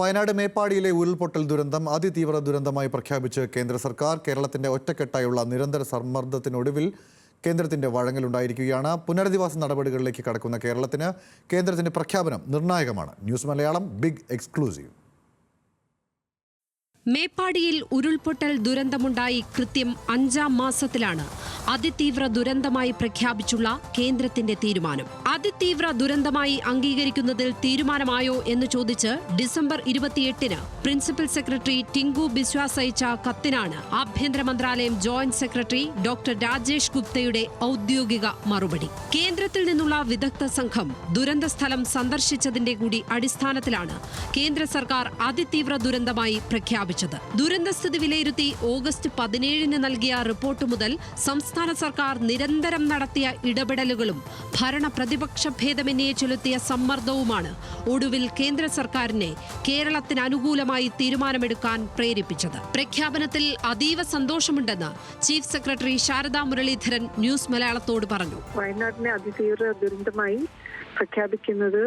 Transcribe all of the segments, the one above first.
വയനാട് മേപ്പാടിയിലെ ഉരുൾപൊട്ടൽ ദുരന്തം അതിതീവ്ര ദുരന്തമായി പ്രഖ്യാപിച്ച് കേന്ദ്ര സർക്കാർ കേരളത്തിന്റെ ഒറ്റക്കെട്ടായുള്ള നിരന്തര സമ്മർദ്ദത്തിനൊടുവിൽ കേന്ദ്രത്തിന്റെ വഴങ്ങലുണ്ടായിരിക്കുകയാണ്. പുനരധിവാസ നടപടികളിലേക്ക് കടക്കുന്ന കേരളത്തിന് കേന്ദ്രത്തിന്റെ പ്രഖ്യാപനം നിർണായകമാണ്. News Malayalam big exclusive. മേപ്പാടിയിൽ ഉരുൾപൊട്ടൽ ദുരന്തമുണ്ടായി കൃത്യം അഞ്ചാം മാസത്തിലാണ് അതിതീവ്ര ദുരന്തമായി പ്രഖ്യാപിച്ചുള്ള കേന്ദ്രത്തിന്റെ തീരുമാനം. അതിതീവ്ര ദുരന്തമായി അംഗീകരിക്കുന്നതിൽ തീരുമാനമായോ എന്ന് ചോദിച്ച് ഡിസംബർ ഇരുപത്തിയെട്ടിന് പ്രിൻസിപ്പൽ സെക്രട്ടറി ടിങ്കു ബിശ്വാസ് അയച്ച കത്തിനാണ് ആഭ്യന്തര മന്ത്രാലയം ജോയിന്റ് സെക്രട്ടറി ഡോക്ടർ രാജേഷ് ഗുപ്തയുടെ ഔദ്യോഗിക മറുപടി. കേന്ദ്രത്തിൽ നിന്നുള്ള വിദഗ്ധ സംഘം ദുരന്ത സ്ഥലം സന്ദർശിച്ചതിന്റെ കൂടി അടിസ്ഥാനത്തിലാണ് കേന്ദ്ര സർക്കാർ അതിതീവ്ര ദുരന്തമായി പ്രഖ്യാപിച്ചത്. ദുരന്തസ്ഥിതി വിലയിരുത്തി ഓഗസ്റ്റ് പതിനേഴിന് നൽകിയ റിപ്പോർട്ട് മുതൽ സംസ്ഥാന സർക്കാർ നിരന്തരം നടത്തിയ ഇടപെടലുകളും ഭരണ പ്രതിപക്ഷ ഭേദമന്യെ ചെലുത്തിയ സമ്മർദ്ദവുമാണ് ഒടുവിൽ കേന്ദ്ര സർക്കാരിനെ കേരളത്തിന് അനുകൂലമായി തീരുമാനമെടുക്കാൻ പ്രേരിപ്പിച്ചത്. പ്രഖ്യാപനത്തിൽ അതീവ സന്തോഷമുണ്ടെന്ന് chief secretary Sarada Muraleedharan News മലയാളത്തോട് പറഞ്ഞു. വയനാടിനെ അതിതീവ്ര ദുരന്തമായി പ്രഖ്യാപിക്കുന്നത്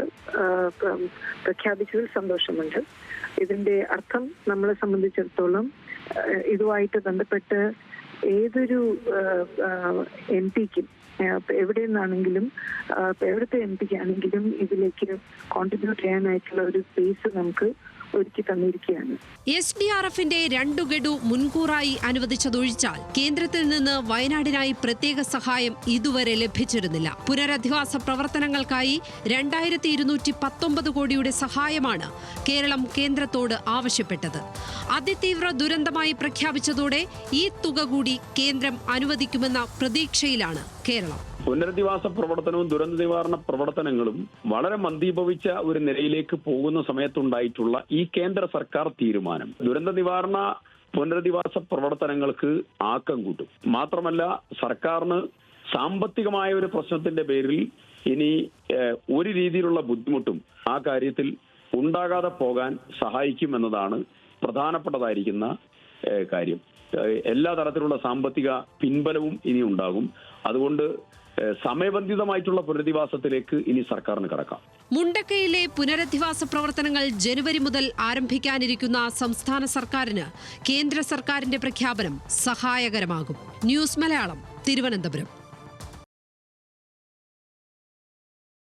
പ്രഖ്യാപിച്ചതിൽ സന്തോഷമുണ്ട്. ഇതിന്റെ അർത്ഥം നമ്മളെ സംബന്ധിച്ചിടത്തോളം ഇതുമായിട്ട് ബന്ധപ്പെട്ട് ഏതൊരു എം പിക്കും എവിടെ നിന്നാണെങ്കിലും എവിടുത്തെ എം പിക്ക് ആണെങ്കിലും ഇതിലേക്ക് കോൺട്രിബ്യൂട്ട് ചെയ്യാനായിട്ടുള്ള ഒരു സ്പേസ് നമുക്ക് ഒരുക്കി തന്നിരിക്കുകയാണ്. എസ് ഡി ആർ എഫിന്റെ രണ്ടു ഗഡു മുൻകൂറായി അനുവദിച്ചതൊഴിച്ചാൽ കേന്ദ്രത്തിൽ നിന്ന് വയനാടിനായി പ്രത്യേക സഹായം ഇതുവരെ ലഭിച്ചിരുന്നില്ല. പുനരധിവാസ പ്രവർത്തനങ്ങൾക്കായി രണ്ടായിരത്തി ഇരുന്നൂറ്റി പത്തൊമ്പത് കോടിയുടെ സഹായമാണ് കേരളം കേന്ദ്രത്തോട് ആവശ്യപ്പെട്ടത്. അതിതീവ്ര ദുരന്തമായി പ്രഖ്യാപിച്ചതോടെ ഈ തുക കൂടി കേന്ദ്രം അനുവദിക്കുമെന്ന പ്രതീക്ഷയിലാണ് കേരളം. പുനരധിവാസ പ്രവർത്തനവും ദുരന്ത നിവാരണ പ്രവർത്തനങ്ങളും വളരെ മന്ദീഭവിച്ച ഒരു നിലയിലേക്ക് പോകുന്ന സമയത്തുണ്ടായിട്ടുള്ള ഈ കേന്ദ്ര സർക്കാർ തീരുമാനം. ദുരന്ത നിവാരണ പുനരധിവാസ പ്രവർത്തനങ്ങൾക്ക് ആക്കം കൂട്ടും. മാത്രമല്ല സർക്കാരിന് സാമ്പത്തികമായ ഒരു പ്രശ്നത്തിന്റെ പേരിൽ ഇനി ഒരു രീതിയിലുള്ള ബുദ്ധിമുട്ടും ആ കാര്യത്തിൽ ഉണ്ടാകാതെ പോകാൻ സഹായിക്കുമെന്നതാണ് പ്രധാനപ്പെട്ടതായിരിക്കുന്ന കാര്യം. എല്ലാ തരത്തിലുള്ള സാമ്പത്തിക പിൻബലവും ഇനി ഉണ്ടാകും. അതുകൊണ്ട് സമയബന്ധിതമായിട്ടുള്ള പുനരധിവാസത്തിലേക്ക് ഇനി സർക്കാരിന് കടക്കാം. മുണ്ടക്കയിലെ പുനരധിവാസ പ്രവർത്തനങ്ങൾ ജനുവരി മുതൽ ആരംഭിക്കാനിരിക്കുന്ന സംസ്ഥാന സർക്കാരിന് കേന്ദ്ര സർക്കാരിന്റെ പ്രഖ്യാപനം സഹായകരമാകും. ന്യൂസ് മലയാളം തിരുവനന്തപുരം.